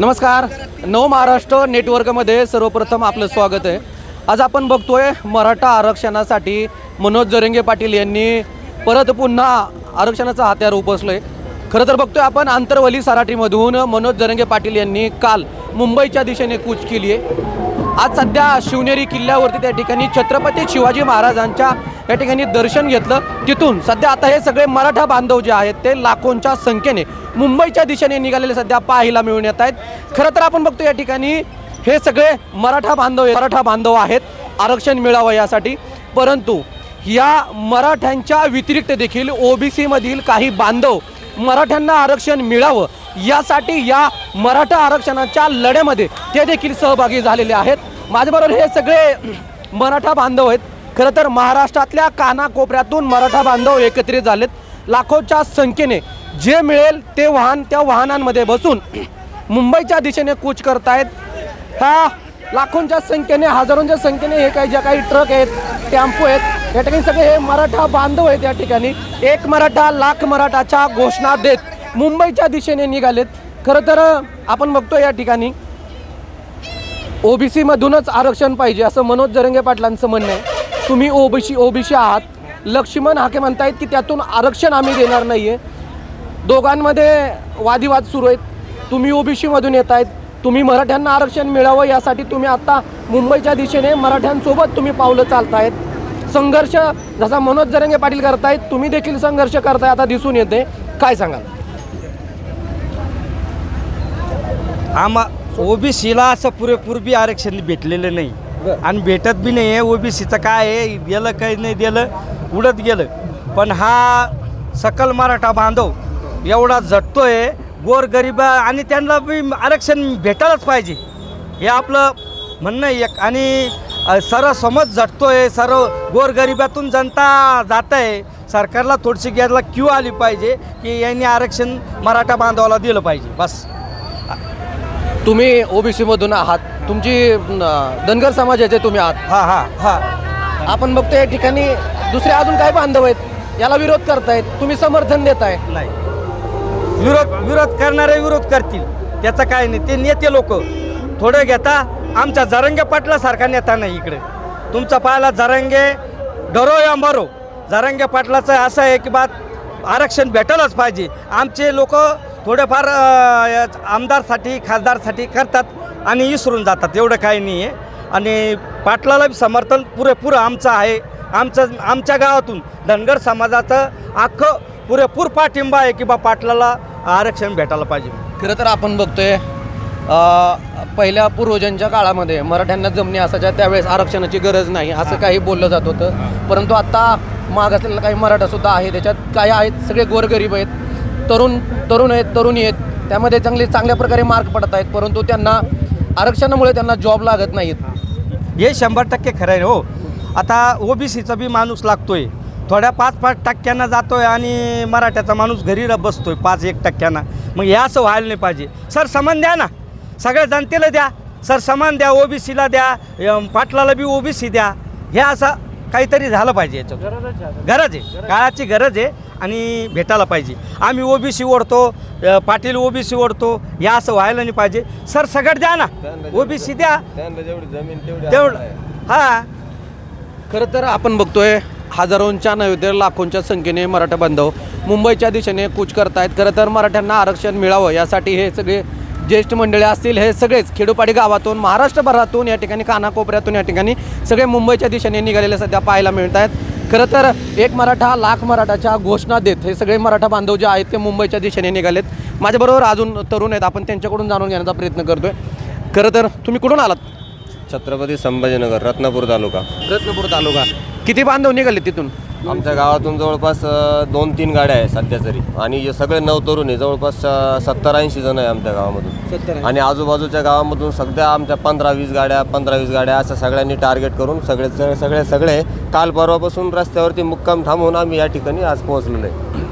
नमस्कार. नव महाराष्ट्र नेटवर्कमध्ये सर्वप्रथम आपलं स्वागत आहे. आज आपण बघतोय मराठा आरक्षणासाठी मनोज जरंगे पाटील यांनी परत पुन्हा आरक्षणाचा हत्यार उपसलं. आहे खरं तर बघतोय आपण आंतरवली सराठीमधून मनोज जरंगे पाटील यांनी काल मुंबईच्या दिशेने कूच केली आहे आज सध्या शिवनेरी किल्ल्यावरती त्या ठिकाणी छत्रपती शिवाजी महाराजांच्या या ठिकाणी दर्शन घेतलं. तिथून सध्या आता हे सगळे मराठा बांधव जे आहेत ते लाखोंच्या संख्येने मुंबईच्या दिशेने निघालेले सध्या पाहायला मिळून येत आहेत. खरं तर आपण बघतो या ठिकाणी हे सगळे मराठा बांधव मराठा बांधव आहेत आरक्षण मिळावं यासाठी. परंतु या मराठ्यांच्या व्यतिरिक्त देखील ओबीसीमधील काही बांधव मराठ्यांना आरक्षण मिळावं यासाठी या मराठा आरक्षणाच्या लढ्यामध्ये ते देखील सहभागी झालेले आहेत. माझ्याबरोबर हे सगळे मराठा बांधव आहेत. खरं तर महाराष्ट्रातल्या कानाकोपऱ्यातून मराठा बांधव एकत्रित झालेत. लाखोच्या संख्येने जे मिळेल ते वाहन त्या वाहनांमध्ये बसून मुंबईच्या दिशेने कूच करतायत. ह्या लाखोंच्या संख्येने हजारोंच्या संख्येने हे काही ज्या काही ट्रक आहेत टेम्पो आहेत या ठिकाणी सगळे हे मराठा बांधव आहेत या ठिकाणी. एक मराठा लाख मराठाच्या घोषणा देत. मुंबईच्या दिशेने निघालेत. खरं तर आपण बघतो या ठिकाणी ओबीसीमधूनच आरक्षण पाहिजे असं मनोज जरंगे पाटलांचं म्हणणं आहे. तुम्ही ओबीसी ओबीसी आहात. लक्ष्मण हाके म्हणतायत की त्यातून आरक्षण आम्ही देणार नाही आहे दोघांमध्ये वादिवाद सुरू आहेत. तुम्ही ओबीसीमधून येत आहेत तुम्ही मराठ्यांना आरक्षण मिळावं यासाठी तुम्ही आत्ता मुंबईच्या दिशेने मराठ्यांसोबत तुम्ही पावलं चालतायत. संघर्ष जसा मनोज जरंगे पाटील करतायत तुम्ही देखील संघर्ष करताय आता दिसून येते काय सांगाल? आम्हा ओबीसीला असं पुरेपूर बी आरक्षण भेटलेलं नाही. बरं. आणि भेटत बी नाही आहे ओबीसीचं काय आहे गेलं काही नाही दिलं उडत गेलं. पण हा सकल मराठा बांधव एवढा झटतोय गोरगरीब आणि त्यांना बी आरक्षण भेटायलाच पाहिजे. हे आपलं म्हणणं आहे एक. आणि अ, सर्व समज झटतोय सर्व गोरगरिबातून जनता जात आहे. सरकारला थोडीशी घ्यायला क्यू आली पाहिजे की यांनी आरक्षण मराठा बांधवाला दिलं पाहिजे. बस. तुम्ही ओबीसी मधून आहात. तुमची धनगर समाजाचे तुम्ही आहात. हा हा हा. आपण बघतो या ठिकाणी दुसरे अजून काय बांधव आहेत? याला विरोध करतायत. तुम्ही समर्थन देताय. नाही. विरोध विरोध करणारे विरोध करतील. त्याचं काय नाही. ते नेते लोक. थोडं घेता आमच्या जरंगे पाटलासारखा नेता नाही इकडे. तुमचा पाहायला जरंगे डरो या मरो. जरंगे पाटलाचं असं आहे की बा आरक्षण भेटायलाच पाहिजे. आमचे लोक थोडेफार आमदारसाठी खासदारसाठी करतात आणि विसरून जातात. एवढं काही नाही आहे आणि पाटलाला समर्थन पुरेपूर आमचं आहे. आमचं आमच्या गावातून धनगर समाजाचं अख्खं पुरेपूर पाठिंबा आहे की बा पाटलाला आरक्षण भेटायला पाहिजे. खरं तर आपण बघतोय पहिल्या पूर्वजांच्या काळामध्ये मराठ्यांना जमणी असायच्या त्यावेळेस आरक्षणाची गरज नाही असं काही बोललं जात होतं. परंतु आता माग असलेला काही मराठा सुद्धा आहे त्याच्यात काही आहेत सगळे गोरगरीब आहेत. तरुण तरुण आहेत तरुणी आहेत. त्यामध्ये चांगले चांगल्या प्रकारे मार्क पडत आहेत परंतु त्यांना आरक्षणामुळे त्यांना जॉब लागत नाहीत. हे शंभर टक्के खरं आहे हो. आता ओबीसीचा बी माणूस लागतोय. थोड्या पाच पाच टक्क्यांना जातोय आणि मराठ्याचा माणूस घरी र- बसतोय पाच एक टक्क्यांना. मग हे असं व्हायला नाही पाहिजे. सर समान द्या ना. सगळ्या जनतेला द्या. सर समान द्या ओबीसीला द्या. पाटलाला बी ओबीसी द्या. हे असं काहीतरी झालं पाहिजे याच्यात. गरज आहे. काळाची गरज आहे. आणि भेटायला पाहिजे. आम्ही ओबीसी ओढतो पाटील ओबीसी ओढतो हे असं व्हायला नाही पाहिजे. सर सगळं द्या ना. ओबीसी द्या. तेवढं हा. खरं तर आपण बघतोय हजारोंच्या नव्हे तर लाखोंच्या संख्येने मराठा बांधव मुंबईच्या दिशेने कूच करतायत. खरं तर मराठ्यांना आरक्षण मिळावं यासाठी हे सगळे ज्येष्ठ मंडळी असतील हे सगळेच खेडोपाडी गावातून महाराष्ट्रभरातून या ठिकाणी कानाकोपऱ्यातून या ठिकाणी सगळे मुंबईच्या दिशेने निघालेले सध्या पाहायला मिळत आहेत खरं तर एक मराठा लाख मराठाच्या घोषणा देत हे सगळे मराठा बांधव जे आहेत ते मुंबईच्या दिशेने निघालेत. माझ्याबरोबर अजून तरुण आहेत. आपण त्यांच्याकडून जाणून घेण्याचा प्रयत्न करतोय. खरं तर तुम्ही कुठून आलात? छत्रपती संभाजीनगर रत्नापूर तालुका. रत्नपूर तालुका. किती बांधव निघाले तिथून? आमच्या गावातून जवळपास दोन तीन गाड्या आहे सध्या तरी. आणि हे सगळे नवतरुण आहे जवळपास सत्तर ऐंशी जण आहे आमच्या गावामधून. सत्तर आणि आजूबाजूच्या गावामधून सध्या आमच्या पंधरा वीस गाड्या पंधरा वीस गाड्या असं सगळ्यांनी टार्गेट करून सगळे सगळे सगळे सगळे काल परवापासून रस्त्यावरती मुक्काम थांबवून आम्ही या ठिकाणी आज पोहोचलेलो आहे.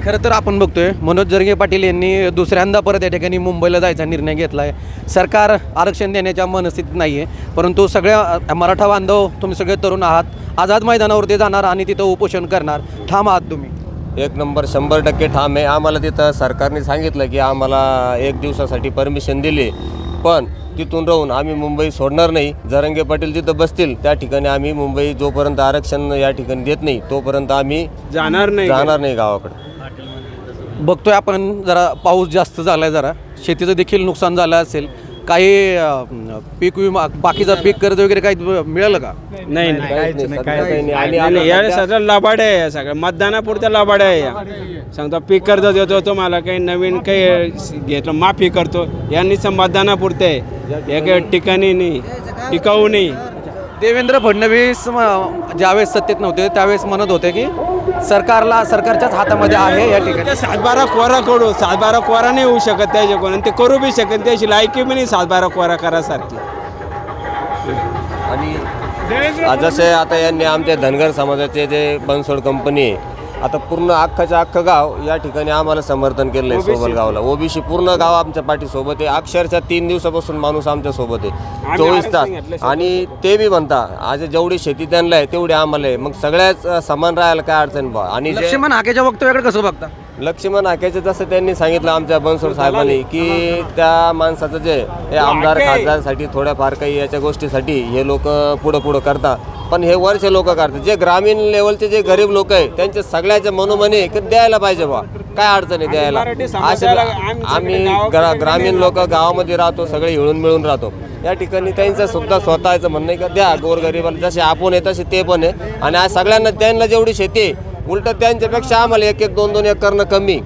खरं तर आपण बघतोय मनोज जरगे पाटील यांनी दुसऱ्यांदा परत या ठिकाणी मुंबईला जायचा निर्णय घेतला आहे सरकार आरक्षण देण्याच्या मनस्थितीत नाही आहे परंतु सगळ्या मराठा बांधव तुम्ही सगळे तरुण आहात आझाद मैदानावरती जाणार आणि तिथं उपोषण करणार. ठाम आहात तुम्ही. एक नंबर शंभर टक्के ठाम आहे. आम्हाला तिथं सरकारने सांगितलं की आम्हाला एक दिवसासाठी परमिशन दिली. पण तिथून राहून आम्ही मुंबई सोडणार नाही. जरंगे पाटील जिथं बसतील त्या ठिकाणी आम्ही मुंबई जोपर्यंत आरक्षण या ठिकाणी देत नाही तोपर्यंत आम्ही जाणार नाही. जाणार नाही गावाकडे. बघतोय आपण जरा पाऊस जास्त झालाय जरा. शेतीचं देखील नुकसान झालं असेल. काही अं, पीक विमा बाकीचं पीक कर्ज वगैरे काही मिळालं का? नाही नाही. काही. आणि नाही, या सगळं लबाड आहे या सगळं. मतदानापुरत्या लबाड आहे या. सांगतो पीक कर्ज देतो तुम्हाला काही नवीन काही घेतलं माफी करतो. यांनी मतदानापुरते आहे. एक ठिकाणी नाही टिकाऊ नाही. देवेंद्र फडणवीस म- ज्यावेळेस सत्तेत नव्हते त्यावेळेस म्हणत होते की सरकारला सरकारच्याच हातामध्ये आहे या ठिकाणी. सातबारा कोरा करू सातबारा कोरा नाही होऊ शकत त्याच्याकडून आणि ते करू बी शकत त्याची लायकी बी नाही सातबारा कोरा करासारखी. आणि जसे आता यांनी आमच्या धनगर समाजाचे जे बनसोड कंपनी आहे आता पूर्ण अख्खाच्या अख्खं गाव या ठिकाणी आम्हाला समर्थन केलं आहे सोबल गावला. ओबीसी पूर्ण गाव आमच्या पाठीसोबत आहे. अक्षरशः तीन दिवसापासून माणूस आमच्यासोबत आहे. चोवीस तास. आणि ते बी म्हणता आज जेवढी शेती त्यांना आहे तेवढी आम्हाला आहे मग सगळ्याच समान राहायला काय अडचण? बा आणि जे- लक्ष्मण हाकेच्या वक्तव्याकडे कसं बघता? लक्ष्मण हाक्याचं जसं त्यांनी सांगितलं आमच्या बनसोड साहेबांनी की त्या माणसाचं जे हे आमदार खासदारसाठी थोड्याफार काही याच्या गोष्टीसाठी हे लोक पुढं पुढं करतात. पण हे वरचे लोक करतात. जे ग्रामीण लेवलचे जे गरीब लोक आहे त्यांचे सगळ्याच्या मनोमनी की द्यायला पाहिजे बा काय अडचण आहे द्यायला? असे आम्ही ग्रा- ग्रामीण लोक गावामध्ये राहतो सगळे हिळून मिळून राहतो. या ठिकाणी त्यांचं सुद्धा स्वतःचं म्हणणं आहे का द्या गोरगरिबाला जसे आपण आहे तसे ते पण आहे. आणि आज सगळ्यांना त्यांना जेवढी शेती उलट त्यांच्यापेक्षा आम्हाला एक एक दोन दोन एकरनं कमी.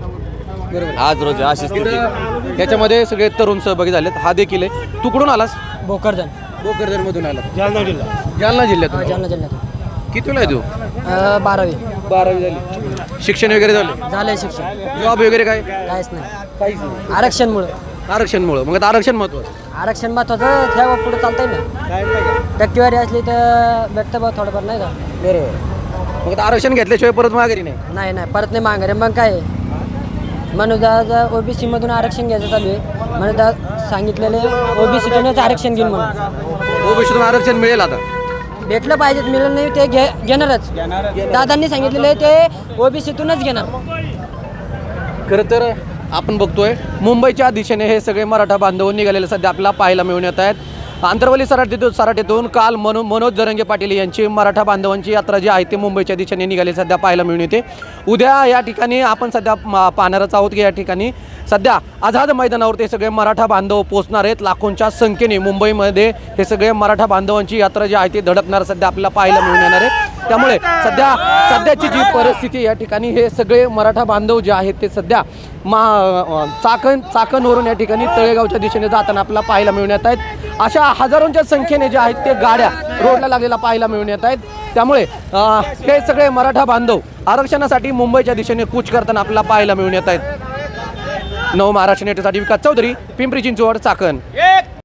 आज रोजी अशी स्थिती इथं याच्यामध्ये सगळे तरुण सहभागी झालेत. हा देखील आहे. तू कुठून आलास? भोकरदन. भोकरदन मधून आला जालना जिल्हा. जालना जिल्ह्यात जालना जिल्ह्यात कितीला आहे तू? अ, बारावी. बारावी झाली. शिक्षण वगैरे झालं? झालंय शिक्षण. जॉब वगैरे काय? काहीच नाही. काहीच नाही. आरक्षणमुळं. आरक्षणमुळं. मग आता आरक्षण महत्वाचं. आरक्षण महत्वाचं ठेवा पुढे चालतंय ना. टक्केवारी असली तर भेटतं बा थोडंफार नाही का? बरोबर. मग आता आरक्षण घेतल्याशिवाय परत माघारी नाही. नाही नाही परत नाही मागणार मग काय? आहे? आज ओबीसी मधून आरक्षण घ्यायचं चालू आहे. आज सांगितलेले ओबीसीतूनच आरक्षण घेईन म्हणून. ओबीसीतून आरक्षण मिळेल आता. भेटलं पाहिजे मिळलं नाही ते घे घेणारच. दादांनी सांगितलेले ते ओबीसीतूनच घेणार. खरं तर आपण बघतोय मुंबईच्या दिशेने हे सगळे मराठा बांधव निघालेले सध्या आपल्याला पाहायला मिळून येत आहेत. आंतरवली सराटीतून सराटीतून काल मनो मनोज जरंगे पाटील यांची मराठा बांधवांची यात्रा जी आहे ती मुंबईच्या दिशेने निघाली. सध्या पाहायला मिळून येते. उद्या या ठिकाणी आपण सध्या पाहणारच आहोत की या ठिकाणी सध्या आझाद मैदानावर ते सगळे मराठा बांधव पोचणार आहेत. लाखोंच्या संख्येने मुंबईमध्ये हे सगळे मराठा बांधवांची यात्रा जी आहे ती धडकणार सध्या आपल्याला पाहायला मिळून येणार आहे. त्यामुळे सध्या सध्याची जी परिस्थिती या ठिकाणी हे सगळे मराठा बांधव जे आहेत ते सध्या मा चाकण चाकणवरून या ठिकाणी तळेगावच्या दिशेने जाताना आपल्याला पाहायला मिळून येत आहेत. अशा हजारोंच्या संख्येने जे आहेत ते गाड्या रोडला लागलेल्या पाहायला मिळून येत आहेत. त्यामुळे हे सगळे मराठा बांधव आरक्षणासाठी मुंबईच्या दिशेने कूच करताना आपल्याला पाहायला मिळून येत आहेत. नव महाराष्ट्र नेतेसाठी विकास चौधरी पिंपरी चिंचवड चाकण.